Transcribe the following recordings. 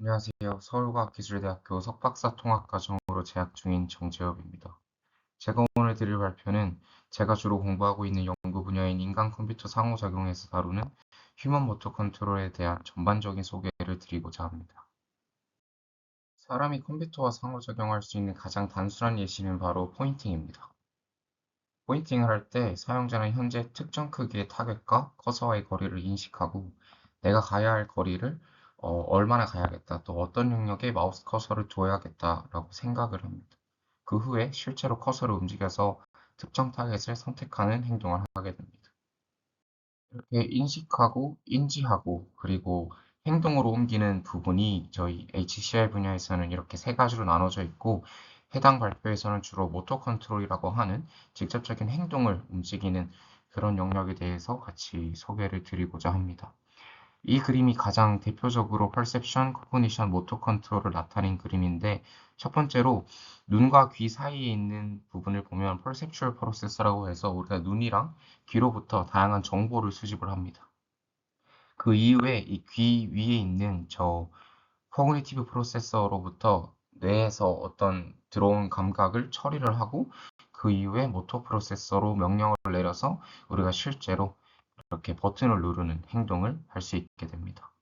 안녕하세요. 서울과학기술대학교 석박사 통합과정으로 재학 중인 정재엽입니다. 제가 오늘 드릴 발표는 제가 주로 공부하고 있는 연구 분야인 인간 컴퓨터 상호작용에서 다루는 휴먼 모터 컨트롤에 대한 전반적인 소개를 드리고자 합니다. 사람이 컴퓨터와 상호작용할 수 있는 가장 단순한 예시는 바로 포인팅입니다. 포인팅을 할 때 사용자는 현재 특정 크기의 타겟과 커서와의 거리를 인식하고 내가 가야 할 거리를 어, 얼마나 가야겠다, 또 어떤 영역에 마우스 커서를 둬야겠다라고 생각을 합니다. 그 후에 실제로 커서를 움직여서 특정 타겟을 선택하는 행동을 하게 됩니다. 이렇게 인식하고 인지하고 그리고 행동으로 옮기는 부분이 저희 HCI 분야에서는 이렇게 세 가지로 나눠져 있고 해당 발표에서는 주로 모터 컨트롤이라고 하는 직접적인 행동을 움직이는 그런 영역에 대해서 같이 소개를 드리고자 합니다. 이 그림이 가장 대표적으로 perception, cognition, motor control을 나타낸 그림인데 첫 번째로 눈과 귀 사이에 있는 부분을 보면 perceptual process라고 해서 우리가 눈이랑 귀로부터 다양한 정보를 수집을 합니다. 그 이후에 이 귀 위에 있는 저 cognitive processor로부터 뇌에서 어떤 들어온 감각을 처리를 하고 그 이후에 모터 프로세서로 명령을 내려서 우리가 실제로 이렇게 버튼을 누르는 행동을 할 수 있게 됩니다.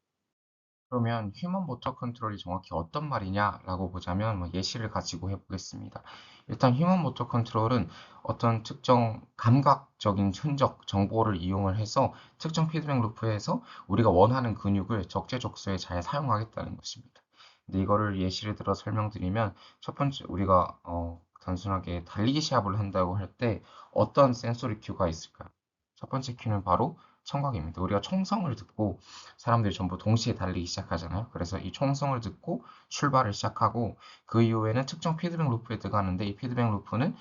그러면 휴먼 모터 컨트롤이 정확히 어떤 말이냐라고 보자면 뭐 예시를 가지고 해보겠습니다. 일단 휴먼 모터 컨트롤은 어떤 특정 감각적인 흔적 정보를 이용을 해서 특정 피드백 루프에서 우리가 원하는 근육을 적재적소에 잘 사용하겠다는 것입니다. 근데 이거를 예시를 들어 설명드리면 첫 번째 우리가 어, 단순하게 달리기 시합을 한다고 할 때 어떤 센소리 큐가 있을까요? 첫 번째 큐는 바로 청각입니다. 우리가 총성을 듣고 사람들이 전부 동시에 달리기 시작하잖아요. 그래서 이 총성을 듣고 출발을 시작하고 그 이후에는 특정 피드백 루프에 들어가는데 이 피드백 루프는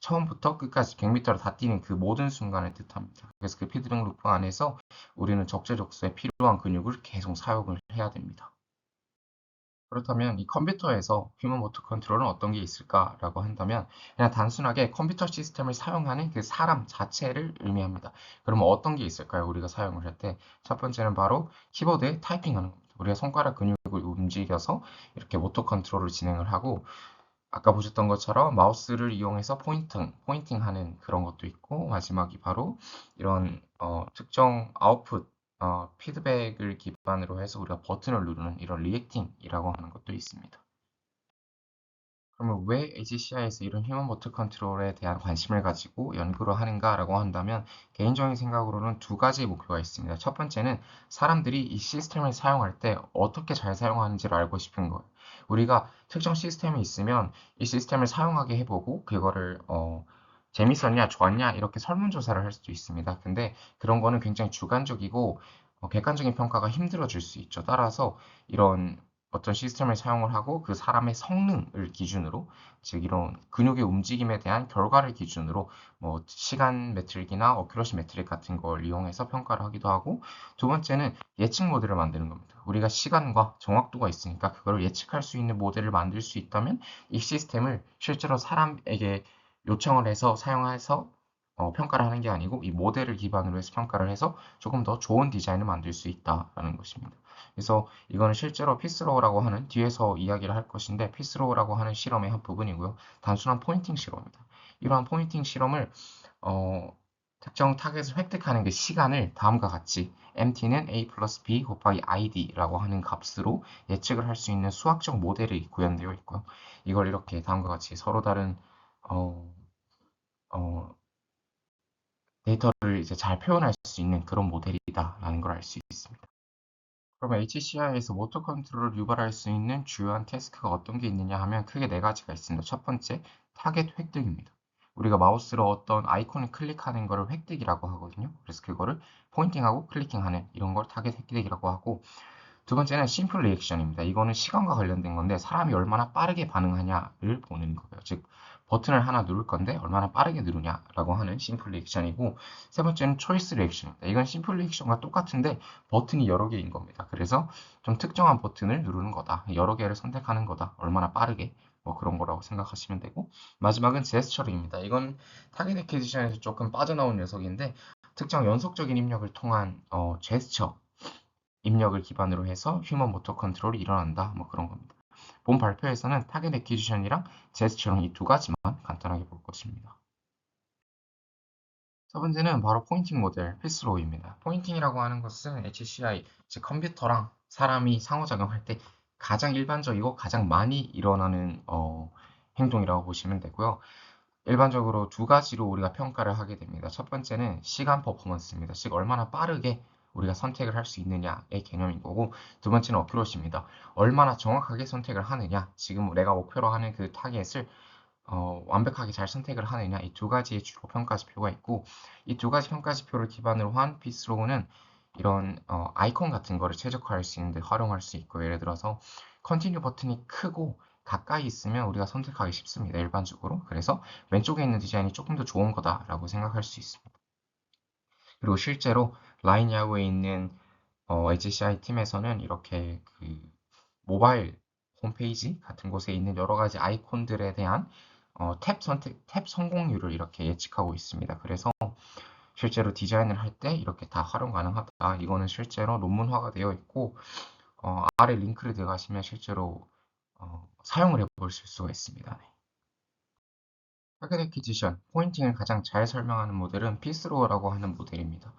처음부터 끝까지 100m를 다 뛰는 그 모든 순간을 뜻합니다. 그래서 그 피드백 루프 안에서 우리는 적재적소에 필요한 근육을 계속 사용을 해야 됩니다. 그렇다면 이 컴퓨터에서 휴먼 모터 컨트롤은 어떤 게 있을까라고 한다면 그냥 단순하게 컴퓨터 시스템을 사용하는 그 사람 자체를 의미합니다. 그러면 어떤 게 있을까요? 우리가 사용을 할 때 첫 번째는 바로 키보드에 타이핑하는 겁니다. 우리가 손가락 근육을 움직여서 이렇게 모터 컨트롤을 진행을 하고 아까 보셨던 것처럼 마우스를 이용해서 포인팅, 포인팅하는 그런 것도 있고 마지막이 바로 이런 어, 특정 아웃풋 어, 피드백을 기반으로 해서 우리가 버튼을 누르는 이런 리액팅이라고 하는 것도 있습니다. 그러면 왜 HCI에서 이런 휴먼 모터 컨트롤에 대한 관심을 가지고 연구를 하는가라고 한다면 개인적인 생각으로는 두 가지 목표가 있습니다. 첫 번째는 사람들이 이 시스템을 사용할 때 어떻게 잘 사용하는지를 알고 싶은 거예요. 우리가 특정 시스템이 있으면 이 시스템을 사용하게 해보고 그거를 어, 재밌었냐, 좋았냐, 이렇게 설문조사를 할 수도 있습니다. 근데 그런 거는 굉장히 주관적이고 어, 객관적인 평가가 힘들어질 수 있죠. 따라서 이런 어떤 시스템을 사용을 하고 그 사람의 성능을 기준으로 즉 이런 근육의 움직임에 대한 결과를 기준으로 뭐 시간 매트릭이나 어큐러시 매트릭 같은 걸 이용해서 평가를 하기도 하고 두 번째는 예측 모델을 만드는 겁니다. 우리가 시간과 정확도가 있으니까 그걸 예측할 수 있는 모델을 만들 수 있다면 이 시스템을 실제로 사람에게 요청을 해서 사용해서 어, 평가를 하는 게 아니고 이 모델을 기반으로 해서 평가를 해서 조금 더 좋은 디자인을 만들 수 있다라는 것입니다. 그래서 이거는 실제로 피스로우라고 하는 뒤에서 이야기를 할 것인데 피스로우라고 하는 실험의 한 부분이고요. 단순한 포인팅 실험입니다. 이러한 포인팅 실험을 어, 특정 타겟을 획득하는 그 시간을 다음과 같이 MT는 A 플러스 B 곱하기 ID라고 하는 값으로 예측을 할 수 있는 수학적 모델이 구현되어 있고요. 이걸 이렇게 다음과 같이 서로 다른 어, 어, 데이터를 이제 잘 표현할 수 있는 그런 모델이다라는 걸 알 수 있습니다. 그럼 HCI에서 모터 컨트롤을 유발할 수 있는 주요한 태스크가 어떤 게 있느냐 하면 크게 네 가지가 있습니다. 첫 번째, 타겟 획득입니다. 우리가 마우스로 어떤 아이콘을 클릭하는 것을 획득이라고 하거든요. 그래서 그거를 포인팅하고 클리킹하는 이런 걸 타겟 획득이라고 하고 두 번째는 심플 리액션입니다. 이거는 시간과 관련된 건데 사람이 얼마나 빠르게 반응하냐를 보는 거예요. 즉 버튼을 하나 누를 건데 얼마나 빠르게 누르냐라고 하는 심플 리액션이고 세 번째는 초이스 리액션입니다. 이건 심플 리액션과 똑같은데 버튼이 여러 개인 겁니다. 그래서 좀 특정한 버튼을 누르는 거다. 여러 개를 선택하는 거다. 얼마나 빠르게 뭐 그런 거라고 생각하시면 되고 마지막은 제스처링입니다. 이건 타겟 에퀴지션에서 조금 빠져나온 녀석인데 특정 연속적인 입력을 통한 어, 제스처 입력을 기반으로 해서 휴먼 모터 컨트롤이 일어난다. 뭐 그런 겁니다. 본 발표에서는 타겟 에퀴지션이랑 제스처랑 이 두 가지만 간단하게 볼 것입니다. 첫 번째는 바로 포인팅 모델 피스로우입니다. 포인팅이라고 하는 것은 HCI, 즉 컴퓨터랑 사람이 상호작용할 때 가장 일반적이고 가장 많이 일어나는 어, 행동이라고 보시면 되고요. 일반적으로 두 가지로 우리가 평가를 하게 됩니다. 첫 번째는 시간 퍼포먼스입니다. 즉 얼마나 빠르게 우리가 선택을 할 수 있느냐의 개념인 거고 두 번째는 어큐러시입니다. 얼마나 정확하게 선택을 하느냐 지금 내가 목표로 하는 그 타겟을 어, 완벽하게 잘 선택을 하느냐 이 두 가지의 주로 평가지표가 있고 이 두 가지 평가지표를 기반으로 한 피스로우는 이런 어, 아이콘 같은 거를 최적화할 수 있는데 활용할 수 있고 예를 들어서 컨티뉴 버튼이 크고 가까이 있으면 우리가 선택하기 쉽습니다 일반적으로 그래서 왼쪽에 있는 디자인이 조금 더 좋은 거다라고 생각할 수 있습니다 그리고 실제로 라인 야후에 있는 어, HCI 팀에서는 이렇게 그 모바일 홈페이지 같은 곳에 있는 여러 가지 아이콘들에 대한 어, 탭 선택, 탭 성공률을 이렇게 예측하고 있습니다. 그래서 실제로 디자인을 할 때 이렇게 다 활용 가능하다. 이거는 실제로 논문화가 되어 있고 어, 아래 링크를 들어가시면 실제로 어, 사용을 해볼 수가 있습니다. 네. 타겟 에퀴지션, 포인팅을 가장 잘 설명하는 모델은 피스로어라고 하는 모델입니다.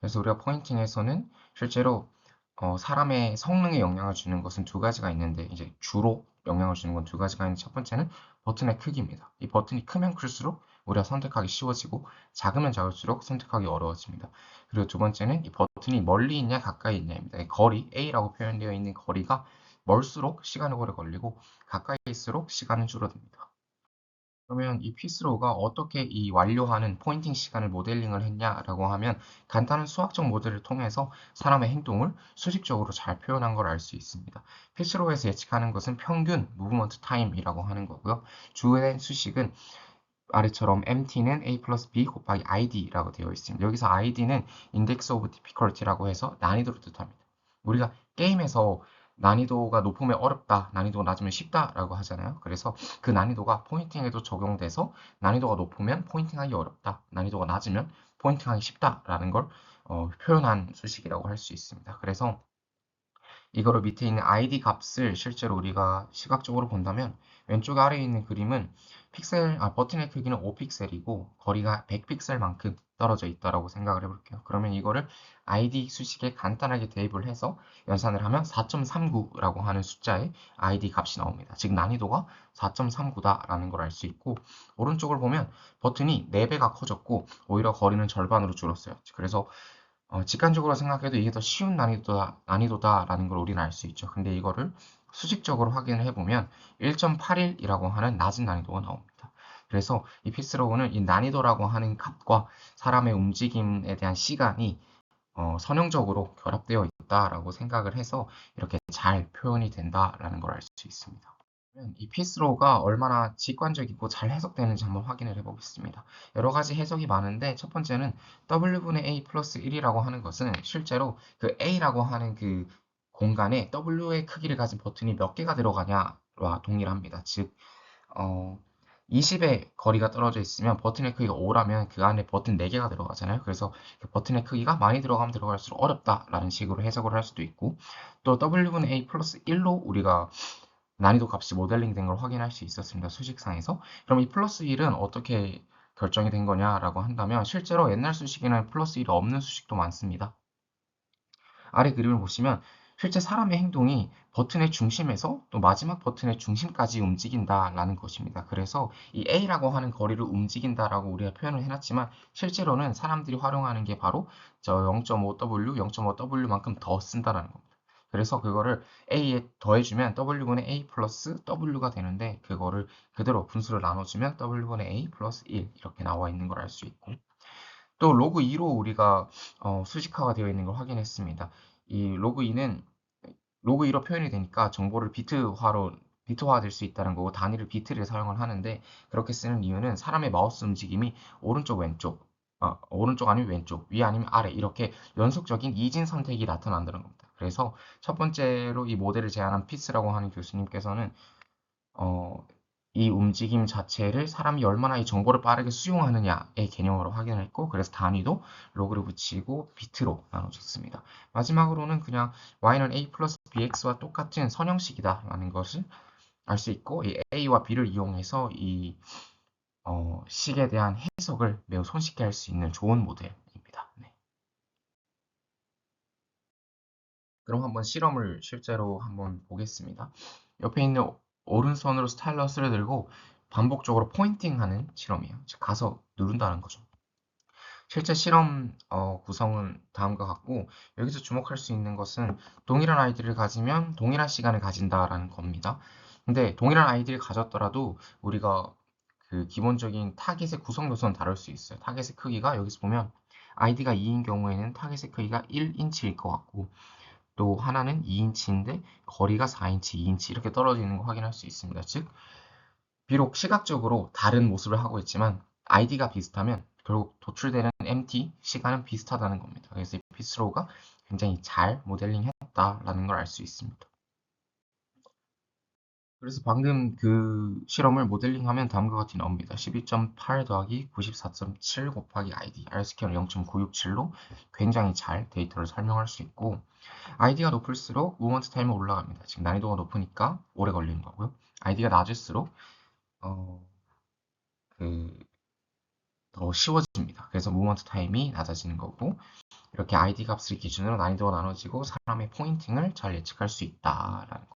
그래서 우리가 포인팅에서는 실제로 어, 사람의 성능에 영향을 주는 것은 두 가지가 있는데 이제 주로 영향을 주는 건 두 가지가 있는데 첫 번째는 버튼의 크기입니다. 이 버튼이 크면 클수록 우리가 선택하기 쉬워지고 작으면 작을수록 선택하기 어려워집니다. 그리고 두 번째는 이 버튼이 멀리 있냐 가까이 있냐입니다. 거리 A라고 표현되어 있는 거리가 멀수록 시간이 오래 걸리고 가까이 있을수록 시간은 줄어듭니다. 그러면 이 피스로우가 어떻게 이 완료하는 포인팅 시간을 모델링을 했냐라고 하면 간단한 수학적 모델을 통해서 사람의 행동을 수직적으로 잘 표현한 걸 알 수 있습니다. 피스로우에서 예측하는 것은 평균 무브먼트 타임이라고 하는 거고요. 주된 수식은 아래처럼 MT는 A 플러스 B 곱하기 ID라고 되어 있습니다. 여기서 ID는 Index of Difficulty라고 해서 난이도를 뜻합니다. 우리가 게임에서 난이도가 높으면 어렵다, 난이도가 낮으면 쉽다라고 하잖아요. 그래서 그 난이도가 포인팅에도 적용돼서 난이도가 높으면 포인팅하기 어렵다, 난이도가 낮으면 포인팅하기 쉽다라는 걸 어, 표현한 수식이라고 할 수 있습니다. 그래서 이거를 밑에 있는 id 값을 실제로 우리가 시각적으로 본다면 왼쪽 아래에 있는 그림은 픽셀, 아, 버튼의 크기는 5픽셀이고 거리가 100픽셀만큼 떨어져 있다라고 생각을 해볼게요. 그러면 이거를 id 수식에 간단하게 대입을 해서 연산을 하면 4.39라고 하는 숫자의 id 값이 나옵니다. 즉 난이도가 4.39다라는 걸 알 수 있고 오른쪽을 보면 버튼이 4배가 커졌고 오히려 거리는 절반으로 줄었어요. 그래서 어, 직관적으로 생각해도 이게 더 쉬운 난이도다, 난이도다라는 걸 우리는 알 수 있죠. 근데 이거를 수직적으로 확인을 해보면 1.81이라고 하는 낮은 난이도가 나옵니다. 그래서 이 피스로우는 이 난이도라고 하는 값과 사람의 움직임에 대한 시간이 어, 선형적으로 결합되어 있다라고 생각을 해서 이렇게 잘 표현이 된다라는 걸 알 수 있습니다. 이 피스로우가 얼마나 직관적이고 잘 해석되는지 한번 확인을 해보겠습니다. 여러 가지 해석이 많은데 첫 번째는 W분의 A 플러스 1이라고 하는 것은 실제로 그 A라고 하는 그 공간에 W의 크기를 가진 버튼이 몇 개가 들어가냐와 동일합니다. 즉, 어, 20의 거리가 떨어져 있으면 버튼의 크기가 5라면 그 안에 버튼 4개가 들어가잖아요. 그래서 그 버튼의 크기가 많이 들어가면 들어갈수록 어렵다라는 식으로 해석을 할 수도 있고 또 W분의 A 플러스 1로 우리가 난이도 값이 모델링 된 걸 확인할 수 있었습니다. 수식상에서. 그럼 이 플러스 1은 어떻게 결정이 된 거냐라고 한다면 실제로 옛날 수식에는 플러스 1이 없는 수식도 많습니다. 아래 그림을 보시면 실제 사람의 행동이 버튼의 중심에서 또 마지막 버튼의 중심까지 움직인다라는 것입니다. 그래서 이 A라고 하는 거리를 움직인다라고 우리가 표현을 해놨지만 실제로는 사람들이 활용하는 게 바로 저 0.5W, 0.5W만큼 더 쓴다라는 겁니다. 그래서 그거를 A에 더해주면 W분의 A 플러스 W가 되는데 그거를 그대로 분수를 나눠주면 W분의 A 플러스 1 이렇게 나와 있는 걸 알 수 있고 또 로그 2로 우리가 어, 수식화가 되어 있는 걸 확인했습니다. 이 로그 2는 로그 2로 표현이 되니까 정보를 비트화로 비트화 될 수 있다는 거고 단위를 비트를 사용을 하는데 그렇게 쓰는 이유는 사람의 마우스 움직임이 오른쪽 왼쪽 아, 오른쪽 아니면 왼쪽 위 아니면 아래 이렇게 연속적인 이진 선택이 나타난다는 겁니다. 그래서 첫 번째로 이 모델을 제안한 피스라고 하는 교수님께서는 어, 이 움직임 자체를 사람이 얼마나 이 정보를 빠르게 수용하느냐의 개념으로 확인했고 그래서 단위도 로그를 붙이고 비트로 나눠줬습니다. 마지막으로는 그냥 y는 a 플러스 bx와 똑같은 선형식이다 라는 것을 알 수 있고 이 a와 b를 이용해서 이 어, 식에 대한 해석을 매우 손쉽게 할 수 있는 좋은 모델입니다. 네. 그럼 한번 실험을 실제로 한번 보겠습니다. 옆에 있는 오른손으로 스타일러스를 들고 반복적으로 포인팅하는 실험이에요. 즉 가서 누른다는 거죠. 실제 실험 어, 구성은 다음과 같고 여기서 주목할 수 있는 것은 동일한 아이디를 가지면 동일한 시간을 가진다라는 겁니다. 근데 동일한 아이디를 가졌더라도 우리가 그 기본적인 타겟의 구성 요소는 다를 수 있어요. 타겟의 크기가 여기서 보면 아이디가 2인 경우에는 타겟의 크기가 1인치일 것 같고 또 하나는 2인치인데 거리가 4인치, 2인치 이렇게 떨어지는 거 확인할 수 있습니다. 즉 비록 시각적으로 다른 모습을 하고 있지만 아이디가 비슷하면 결국 도출되는 MT 시간은 비슷하다는 겁니다. 그래서 이 피스로우가 굉장히 잘 모델링 했다라는 걸 알 수 있습니다. 그래서 방금 그 실험을 모델링하면 다음과 같이 나옵니다. 12.8 더하기 94.7 곱하기 id, R스퀘어는 0.967로 굉장히 잘 데이터를 설명할 수 있고 id가 높을수록 무먼트 타임이 올라갑니다. 지금 난이도가 높으니까 오래 걸리는 거고요. id가 낮을수록 어, 그, 더 쉬워집니다. 그래서 무먼트 타임이 낮아지는 거고 이렇게 id 값을 기준으로 난이도가 나눠지고 사람의 포인팅을 잘 예측할 수 있다라는 것입니다.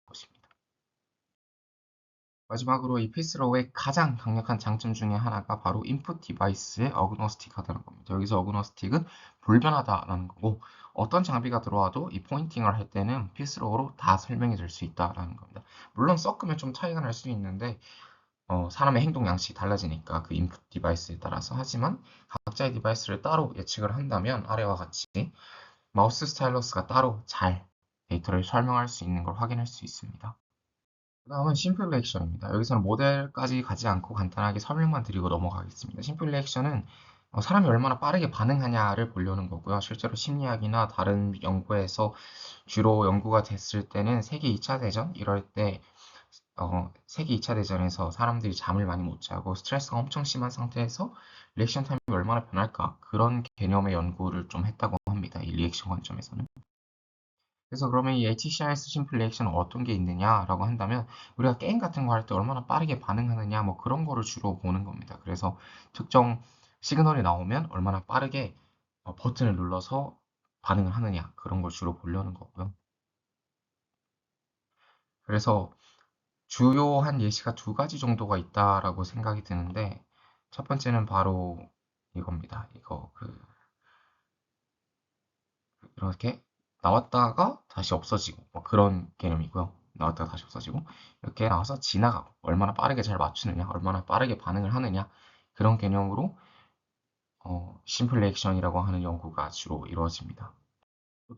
마지막으로 이 피스로우의 가장 강력한 장점 중에 하나가 바로 인풋 디바이스의 어그노스틱하다는 겁니다. 여기서 어그노스틱은 불변하다라는 거고 어떤 장비가 들어와도 이 포인팅을 할 때는 피스로우로 다 설명이 될수 있다라는 겁니다. 물론 섞으면 좀 차이가 날 수 있는데 어, 사람의 행동 양식이 달라지니까 그 인풋 디바이스에 따라서 하지만 각자의 디바이스를 따로 예측을 한다면 아래와 같이 마우스 스타일러스가 따로 잘 데이터를 설명할 수 있는 걸 확인할 수 있습니다. 그 다음은 심플 리액션입니다. 여기서는 모델까지 가지 않고 간단하게 설명만 드리고 넘어가겠습니다. 심플 리액션은 어, 사람이 얼마나 빠르게 반응하냐를 보려는 거고요. 실제로 심리학이나 다른 연구에서 주로 연구가 됐을 때는 세계 2차 대전 이럴 때 어, 세계 2차 대전에서 사람들이 잠을 많이 못 자고 스트레스가 엄청 심한 상태에서 리액션 타임이 얼마나 변할까 그런 개념의 연구를 좀 했다고 합니다. 이 리액션 관점에서는. 그래서 그러면 이 HCIS 심플 리액션은 어떤 게 있느냐라고 한다면 우리가 게임 같은 거 할 때 얼마나 빠르게 반응하느냐 뭐 그런 거를 주로 보는 겁니다. 그래서 특정 시그널이 나오면 얼마나 빠르게 어, 버튼을 눌러서 반응을 하느냐 그런 걸 주로 보려는 거고요. 그래서 주요한 예시가 두 가지 정도가 있다라고 생각이 드는데 첫 번째는 바로 이겁니다. 이거 그 이렇게 나왔다가 다시 없어지고 뭐 그런 개념이고요. 나왔다가 다시 없어지고 이렇게 나와서 지나가고 얼마나 빠르게 잘 맞추느냐, 얼마나 빠르게 반응을 하느냐 그런 개념으로 어, 심플 리액션이라고 하는 연구가 주로 이루어집니다.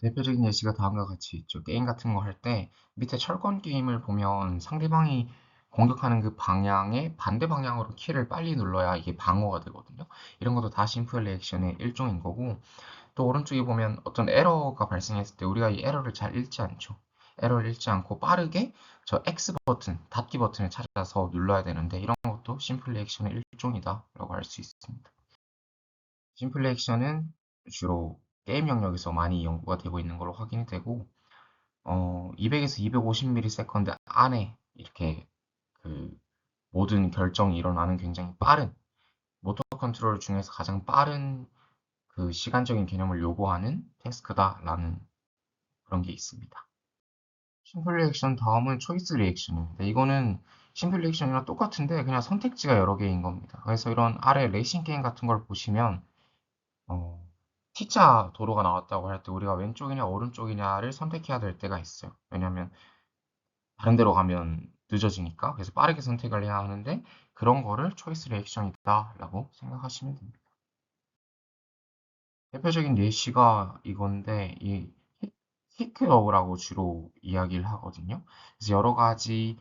대표적인 예시가 다음과 같이 있죠. 게임 같은 거 할 때 밑에 철권 게임을 보면 상대방이 공격하는 그 방향의 반대 방향으로 키를 빨리 눌러야 이게 방어가 되거든요. 이런 것도 다 심플 리액션의 일종인 거고 또 오른쪽에 보면 어떤 에러가 발생했을 때 우리가 이 에러를 잘 읽지 않죠. 에러를 읽지 않고 빠르게 저 X 버튼, 닫기 버튼을 찾아서 눌러야 되는데 이런 것도 심플 리 액션의 일종이다 라고 할 수 있습니다. 심플 리 액션은 주로 게임 영역에서 많이 연구가 되고 있는 걸로 확인이 되고 어, 200에서 250ms 안에 이렇게 그 모든 결정이 일어나는 굉장히 빠른 모터 컨트롤 중에서 가장 빠른 그 시간적인 개념을 요구하는 태스크다라는 그런 게 있습니다. 심플 리액션 다음은 초이스 리액션입니다. 이거는 심플 리액션이랑 똑같은데 그냥 선택지가 여러 개인 겁니다. 그래서 이런 아래 레이싱 게임 같은 걸 보시면 어, T자 도로가 나왔다고 할 때 우리가 왼쪽이냐 오른쪽이냐를 선택해야 될 때가 있어요. 왜냐하면 다른 데로 가면 늦어지니까 그래서 빠르게 선택을 해야 하는데 그런 거를 초이스 리액션이다 라고 생각하시면 됩니다. 대표적인 예시가 이건데 이 히크러브라고 주로 이야기를 하거든요. 그래서 여러 가지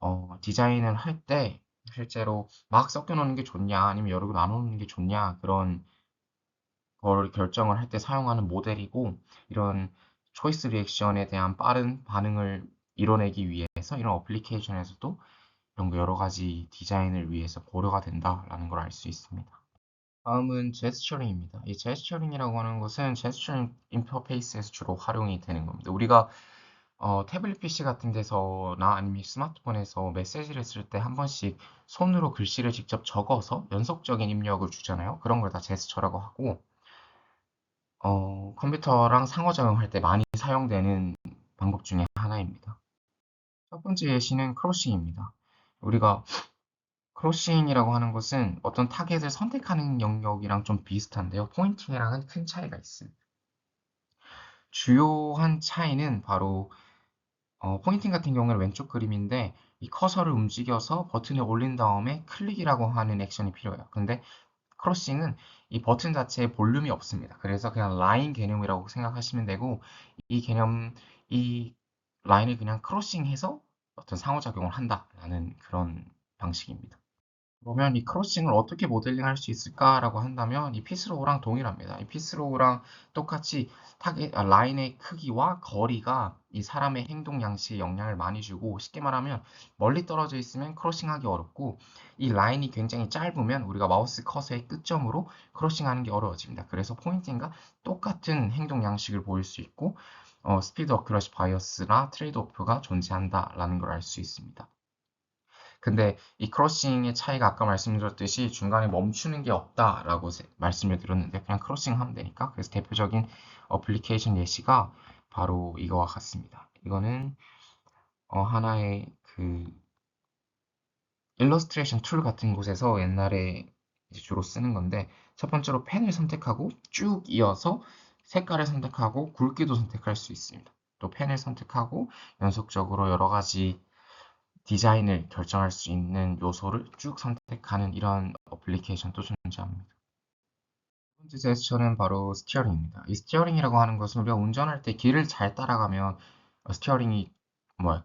어, 디자인을 할 때 실제로 막 섞여 놓는 게 좋냐 아니면 여러 개 나눠 놓는 게 좋냐 그런 걸 결정을 할 때 사용하는 모델이고 이런 초이스 리액션에 대한 빠른 반응을 이뤄내기 위해서 이런 어플리케이션에서도 이런 거 여러 가지 디자인을 위해서 고려가 된다라는 걸 알 수 있습니다. 다음은 제스처링입니다. 이 제스처링이라고 하는 것은 제스처링 인터페이스에서 주로 활용이 되는 겁니다. 우리가 어, 태블릿 PC 같은 데서나 아니면 스마트폰에서 메시지를 쓸 때 한 번씩 손으로 글씨를 직접 적어서 연속적인 입력을 주잖아요. 그런 걸 다 제스처라고 하고 어, 컴퓨터랑 상호작용할 때 많이 사용되는 방법 중에 하나입니다. 첫 번째 예시는 크로싱입니다. 우리가 크로싱이라고 하는 것은 어떤 타겟을 선택하는 영역이랑 좀 비슷한데요. 포인팅이랑은 큰 차이가 있습니다. 주요한 차이는 바로 어, 포인팅 같은 경우는 왼쪽 그림인데 이 커서를 움직여서 버튼을 올린 다음에 클릭이라고 하는 액션이 필요해요. 근데 크로싱은 이 버튼 자체에 볼륨이 없습니다. 그래서 그냥 라인 개념이라고 생각하시면 되고 이 개념, 이 라인을 그냥 크로싱해서 어떤 상호작용을 한다라는 그런 방식입니다. 그러면 이 크로싱을 어떻게 모델링 할 수 있을까라고 한다면 이 피스로우랑 동일합니다. 이 피스로우랑 똑같이 타겟, 아, 라인의 크기와 거리가 이 사람의 행동 양식에 영향을 많이 주고 쉽게 말하면 멀리 떨어져 있으면 크로싱하기 어렵고 이 라인이 굉장히 짧으면 우리가 마우스 커서의 끝점으로 크로싱하는 게 어려워집니다. 그래서 포인팅과 똑같은 행동 양식을 보일 수 있고 어, 스피드 어크러시 바이어스나 트레이드 오프가 존재한다라는 걸 알 수 있습니다. 근데 이 크로싱의 차이가 아까 말씀드렸듯이 중간에 멈추는 게 없다라고 말씀을 드렸는데 그냥 크로싱 하면 되니까 그래서 대표적인 어플리케이션 예시가 바로 이거와 같습니다. 이거는 어, 하나의 그 일러스트레이션 툴 같은 곳에서 옛날에 주로 쓰는 건데 첫 번째로 펜을 선택하고 쭉 이어서 색깔을 선택하고 굵기도 선택할 수 있습니다. 또 펜을 선택하고 연속적으로 여러 가지 디자인을 결정할 수 있는 요소를 쭉 선택하는 이런 어플리케이션도 존재합니다. 두 번째 제스처는 바로 스티어링입니다. 이 스티어링이라고 하는 것은 우리가 운전할 때 길을 잘 따라가면 스티어링이 뭐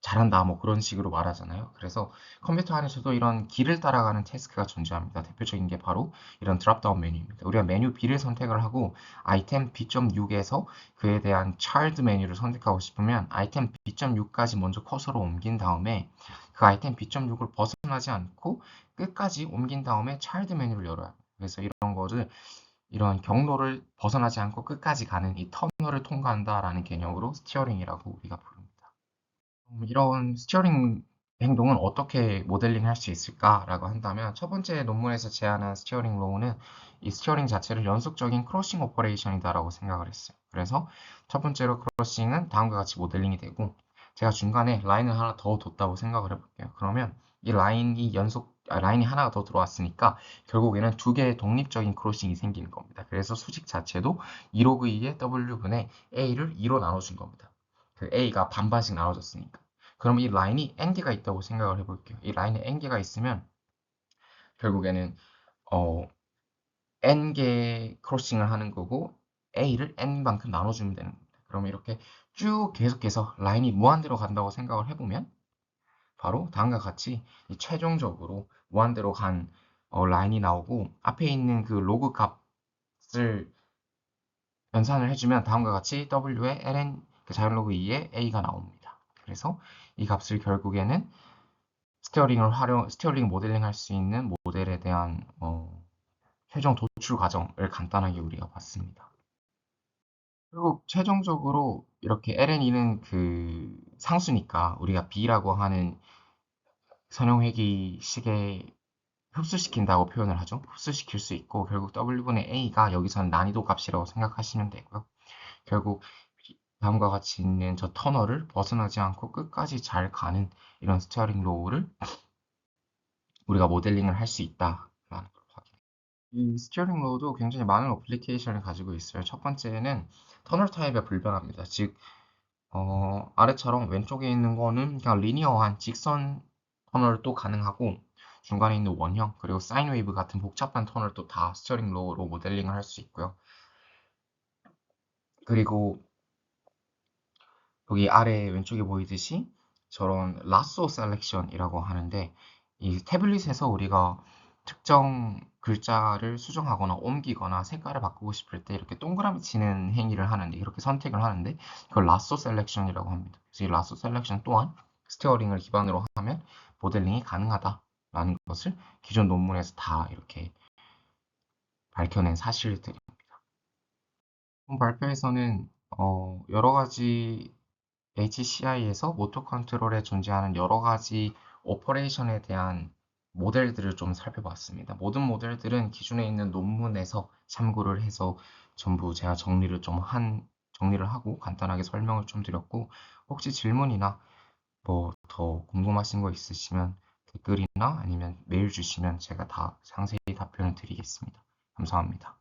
잘한다 뭐 그런 식으로 말하잖아요. 그래서 컴퓨터 안에서도 이런 길을 따라가는 태스크가 존재합니다. 대표적인 게 바로 이런 드랍다운 메뉴입니다. 우리가 메뉴 B를 선택을 하고 아이템 B.6에서 그에 대한 차일드 메뉴를 선택하고 싶으면 아이템 B.6까지 먼저 커서로 옮긴 다음에 그 아이템 B.6을 벗어나지 않고 끝까지 옮긴 다음에 차일드 메뉴를 열어요. 그래서 이런 거를 이런 경로를 벗어나지 않고 끝까지 가는 이 터널을 통과한다라는 개념으로 스티어링이라고 우리가 부릅니다. 음, 이런 스티어링 행동은 어떻게 모델링 할 수 있을까라고 한다면 첫 번째 논문에서 제안한 스티어링 로우는 이 스티어링 자체를 연속적인 크로싱 오퍼레이션이다라고 생각을 했어요. 그래서 첫 번째로 크로싱은 다음과 같이 모델링이 되고 제가 중간에 라인을 하나 더 뒀다고 생각을 해볼게요. 그러면 이 라인이 연속 아, 라인이 하나가 더 들어왔으니까 결국에는 두 개의 독립적인 크로싱이 생기는 겁니다. 그래서 수직 자체도 2 로그 2의 w분의 a를 2로 나눠준 겁니다. 그 a가 반반씩 나눠졌으니까. 그럼 이 라인이 n개가 있다고 생각을 해볼게요. 이 라인에 n개가 있으면 결국에는 어, n개 크로싱을 하는 거고 a를 n만큼 나눠주면 되는 겁니다. 그러면 이렇게 쭉 계속해서 라인이 무한대로 간다고 생각을 해보면 바로 다음과 같이 최종적으로 무한대로 간 어, 라인이 나오고 앞에 있는 그 로그 값을 연산을 해주면 다음과 같이 w의 ln 그 자연로그 2에 a가 나옵니다. 그래서 이 값을 결국에는 스티어링을 활용, 스티어링 모델링 할 수 있는 모델에 대한 어, 최종 도출 과정을 간단하게 우리가 봤습니다. 그리고 최종적으로 이렇게 LNE는 그 상수니까 우리가 B라고 하는 선형회귀식에 흡수시킨다고 표현을 하죠. 흡수시킬 수 있고 결국 W분의 A가 여기서는 난이도 값이라고 생각하시면 되고요. 결국 다음과 같이 있는 저 터널을 벗어나지 않고 끝까지 잘 가는 이런 스티어링 로우를 우리가 모델링을 할 수 있다라는 걸 확인해요. 이 스티어링 로우도 굉장히 많은 어플리케이션을 가지고 있어요. 첫 번째는 터널 타입에 불변합니다. 즉 어, 아래처럼 왼쪽에 있는 거는 그냥 리니어한 직선 터널도 가능하고 중간에 있는 원형 그리고 사인 웨이브 같은 복잡한 터널도 다 스티어링 로우로 모델링을 할 수 있고요. 그리고 여기 아래 왼쪽에 보이듯이 저런 라쏘 셀렉션이라고 하는데 이 태블릿에서 우리가 특정 글자를 수정하거나 옮기거나 색깔을 바꾸고 싶을 때 이렇게 동그라미 치는 행위를 하는데 이렇게 선택을 하는데 그걸 라쏘 셀렉션이라고 합니다. 그래서 이 라쏘 셀렉션 또한 스티어링을 기반으로 하면 모델링이 가능하다라는 것을 기존 논문에서 다 이렇게 밝혀낸 사실들입니다. 발표에서는 어, 여러 가지 HCI에서 모터 컨트롤에 존재하는 여러 가지 오퍼레이션에 대한 모델들을 좀 살펴봤습니다. 모든 모델들은 기존에 있는 논문에서 참고를 해서 전부 제가 정리를 좀 한, 정리를 하고 간단하게 설명을 좀 드렸고, 혹시 질문이나 뭐 더 궁금하신 거 있으시면 댓글이나 아니면 메일 주시면 제가 다 상세히 답변을 드리겠습니다. 감사합니다.